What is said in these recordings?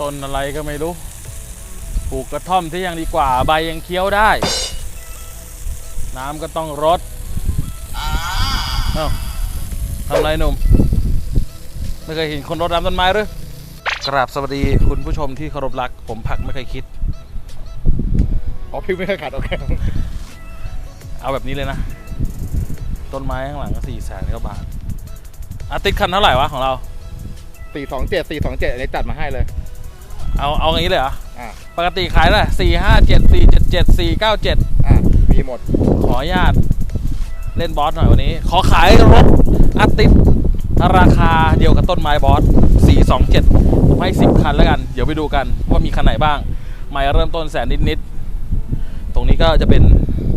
ต้นอะไรก็ไม่รู้ ปลูกกระท่อมที่ยังดีกว่าใบยังเคี้ยวได้ น้ำก็ต้องรดเอ้าทำไรหนุ่ม ไม่เคยเห็นคนรดน้ำต้นไม้หรือกราบสวัสดีคุณผู้ชมที่เคารพรัก ผมผักไม่เคยคิด อ๋อพริกไม่เคยขาดโอเคเอาแบบนี้เลยนะ ต้นไม้ข้างหลังก็สี่แสนกว่าบาทอาติดคันเท่าไหร่วะของเรา สี่สองเจ็ดสี่สองเจ็ดอันนี้จัดมาให้เลย เอาเอาอย่างนี้เลยเหรออ่าปกติขายเท่าไหร่สี่ห้าเจ็ดสี่เจ็ดเจ็ดสี่เก้าเจ็ดอ่ามีหมดขออนุญาตเล่นบอสหน่อยวันนี้ ขอขายรถอาติดราคาเดียวกับต้นไม้บอส427ผมให้10คันแล้วกัน เดี๋ยวไปดูกันว่ามีคันไหนบ้างใหม่เริ่มต้นแสนนิดๆตรงนี้ก็จะเป็น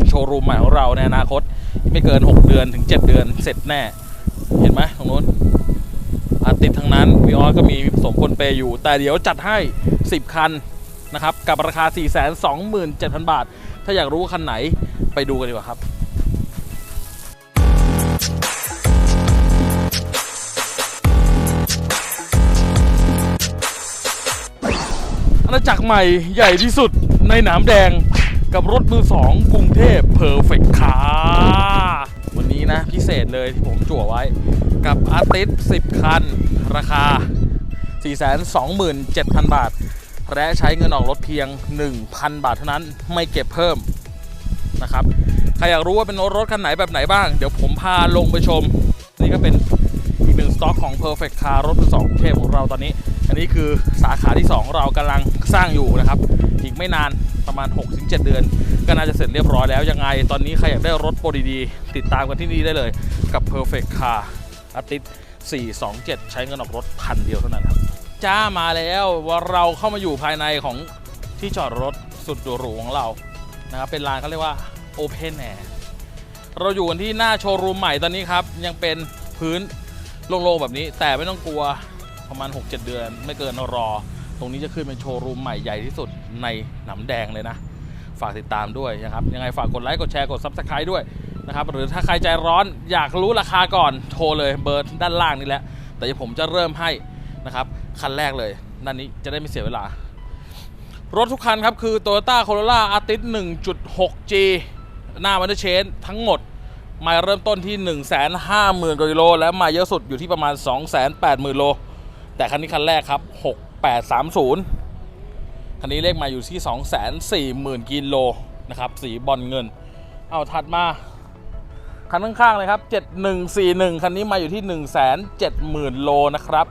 โชว์รูมใหม่ของเราในอนาคต ไม่เกิน 6 เดือนถึง 7 เดือนเสร็จแน่ เห็นไหมตรงนู้นอา ติดทั้งนั้นวีออสก็มีผสมคนเปย์อยู่ แต่เดี๋ยวจัดให้ 10 คันนะครับ กับราคา 427,000 บาท ถ้าอยากรู้คันไหนไปดูกันดีกว่าครับอาณาจักรใหม่ใหญ่ที่สุดในหนามแดงกับรถมือสองกรุงเทพเพอร์เฟกต์คาวั นนี้นะ พิเศษเลยที่ผมจั่วไว้กับอาร์ติส10 คัน ราคา 427,000 บาท และใช้เงินออกรถเพียง 1,000 บาทเท่านั้นไม่เก็บเพิ่มนะครับ ใครอยากรู้ว่าเป็นรถคันไหนแบบไหนบ้าง เดี๋ยวผมพาลงไปชม นี่ก็เป็นอีกหนึ่งสต็อกของ Perfect Car รถมือสองกรุงเทพของเราตอนนี้ อันนี้คือสาขาที่ 2 เรากำลังสร้างอยู่นะครับ อีกไม่นาน ประมาณ 6-7 เดือน ก็น่าจะเสร็จเรียบร้อยแล้วยังไง ตอนนี้ใครอยากได้รถโปรดีๆ ติดตามกันที่นี่ได้เลยกับ Perfect Car อาทิตย์427 ใช้เงินออกรถพันเดียวเท่านั้นครับจ้ามาแล้วว่าเราเข้ามาอยู่ภายในของที่จอดรถสุดหรูของเรานะครับเป็นลานเขาเรียกว่า Open Air เราอยู่กันที่หน้าโชว์รูมใหม่ตอนนี้ครับ ยังเป็นพื้นโล่งๆแบบนี้ แต่ไม่ต้องกลัวประมาณ 6-7 เดือน ไม่เกินรอ ตรงนี้จะขึ้นเป็นโชว์รูมใหม่ใหญ่ที่สุดในหนำแดงเลยนะ ฝากติดตามด้วยนะครับ ยังไงฝากกดไลค์ กดแชร์ กด Subscribe ด้วยนะครับ หรือถ้าใครใจร้อนอยากรู้ราคาก่อน โทรเลยเบอร์ด้านล่างนี่แหละ แต่ผมจะเริ่มให้นะครับ คันแรกเลยด้านนี้จะได้ไม่เสียเวลา รถทุกคันครับคือ Toyota Corolla Altis 1.6G หน้ามันเชนทั้งหมดมาเริ่มต้นที่ 1 5 0 0 0 0กิโล และมาเยอะสุดอยู่ที่ประมาณ 280,000โล แต่คันนี้คันแรกครับ 830 คันนี้เลขมาอยู่ที่ 240,000 กิโลนะครับ สีบอลเงิน เอาถัดมา คันข้างๆเลยครับ 7141 คันนี้มาอยู่ที่ 170,000 โลนะครับ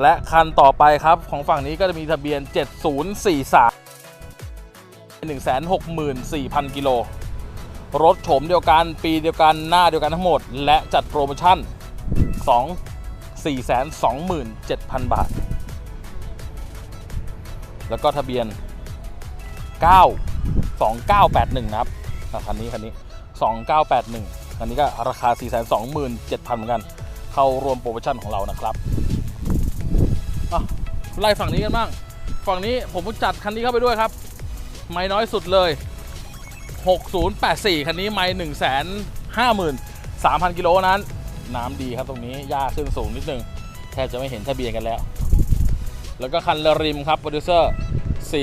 และคันต่อไปครับของฝั่งนี้ก็จะมีทะเบียน 7043 164,000 กิโล รถโฉมเดียวกัน ปีเดียวกัน หน้าเดียวกันทั้งหมด และจัดโปรโมชั่น 2 427,000 บาท แล้วก็ทะเบียน 9 2981 นะครับคันนี้คันนี้ 2981 คันนี้ก็ราคา 427,000 เหมือนกัน เข้ารวมโปรโมชั่นของเรานะครับอะไล่ฝั่งนี้กันบ้าง ฝั่งนี้ผมจัดคันนี้เข้าไปด้วยครับ ไม่น้อยสุดเลย 6084 คันนี้ไม่1 5 3 0 0 0 กิโลนั้น น้ำดีครับตรงนี้หญ้าขึ้นสูงนิดนึง แทบจะไม่เห็นทะเบียนกันแล้ว แล้วก็คันละริมครับโปรดิวเซอร์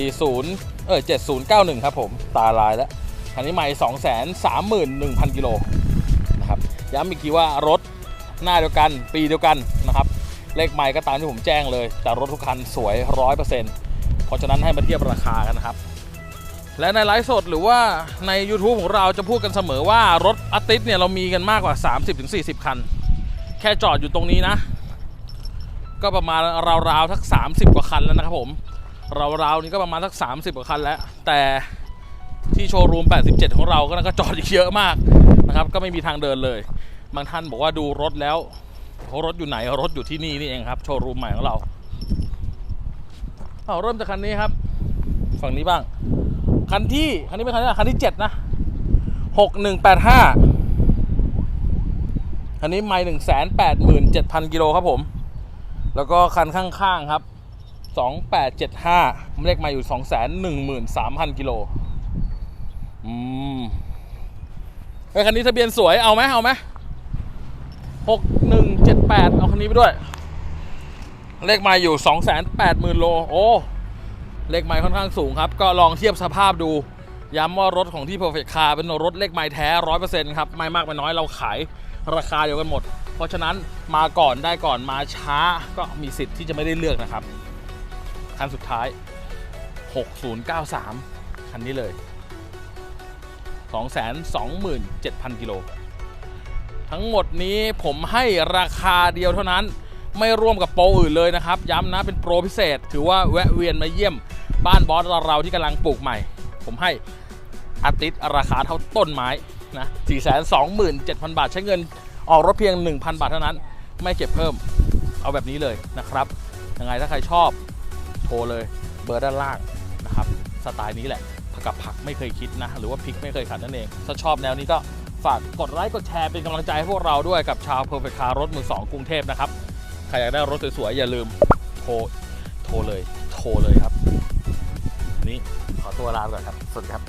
40 เออ7091 ครับผม ตาลายแล้วคันนี้ไม่ 231,000 กิโลนะครับย้ำอีกทีว่ารถหน้าเดียวกันปีเดียวกันนะครับเลขไมล์ก็ตามที่ผมแจ้งเลย แต่รถทุกคันสวย 100%เพราะฉะนั้นให้มาเทียบราคากันนะครับ และในไลฟ์สดหรือว่าใน YouTube ของเราจะพูดกันเสมอว่ารถอาติสเนี่ยเรามีกันมากกว่า 30-40 คัน แค่จอดอยู่ตรงนี้นะ ก็ประมาณราวๆทัก 30 กว่าคันแล้วนะครับผมราวๆนี้ก็ประมาณทัก 30 กว่าคันแล้ว แต่ที่โชว์รูม 87 ของเราก็ก็จอดอีกเยอะมากนะครับ ก็ไม่มีทางเดินเลย บางท่านบอกว่าดูรถแล้วรถอยู่ไหนรถอยู่ที่นี่นี่เองครับ โชว์รูมใหม่ของเราเอาเริ่มจากคันนี้ครับ ฝั่งนี้บ้าง คันที่คันนี้เป็นคันที่คันที่เจ็ดนะหกหนึ่งแปดห้าคันนี้ไม่หนึ่งแสนแปดหมื่นเจ็ดพันกิโลครับผม แล้วก็คันข้างๆครับสองแปดเจ็ดห้าเลขมาอยู่สองแสนหนึ่งหมื่นสามพันกิโลอืมไอคันนี้ทะเบียนสวยเอาไหมเอาไหมหกหนึ่งเจ็ดแปดเอาคันนี้ไปด้วย เลขมาอยู่สองแสนแปดหมื่นโล โอ้ เลขไม้ค่อนข้างสูงครับ ก็ลองเทียบสภาพดู ย้ำว่ารถของที่ Perfect Car เป็นรถเลขไม้แท้100%ครับ ไม่มากไม่น้อยเราขายราคาเดียวกันหมด เพราะฉะนั้นมาก่อนได้ก่อนมาช้าก็มีสิทธิ์ที่จะไม่ได้เลือกนะครับ คันสุดท้าย 6093 คันนี้เลย 227,000 กิโล ทั้งหมดนี้ผมให้ราคาเดียวเท่านั้นไม่ร่วมกับโปรอื่นเลยนะครับ ย้ำนะเป็นโปรพิเศษ ถือว่าแวะเวียนมาเยี่ยมบ้านบอสเราที่กำลังปลูกใหม่ ผมให้อาทิตย์ราคาเท่าต้นไม้นะ 427,000 บาทใช้เงิน ออกรถเพียง 1,000 บาทเท่านั้น ไม่เก็บเพิ่มเอาแบบนี้เลยนะครับยังไงถ้าใครชอบโทรเลยเบอร์ด้านล่างนะครับสไตล์นี้แหละผักกับผักไม่เคยคิดนะ หรือว่าพริกไม่เคยขัดนั่นเอง ถ้าชอบแนวนี้ก็ฝากกดไลค์กดแชร์เป็นกำลังใจให้พวกเราด้วยกับชาวเพอร์เฟคคารถมือสองกรุงเทพนะครับใครอยากได้รถสวยๆอย่าลืมโทรโทรเลยโทรเลยครับ นี่ขอตัวลาไปก่อนครับ สวัสดีครับ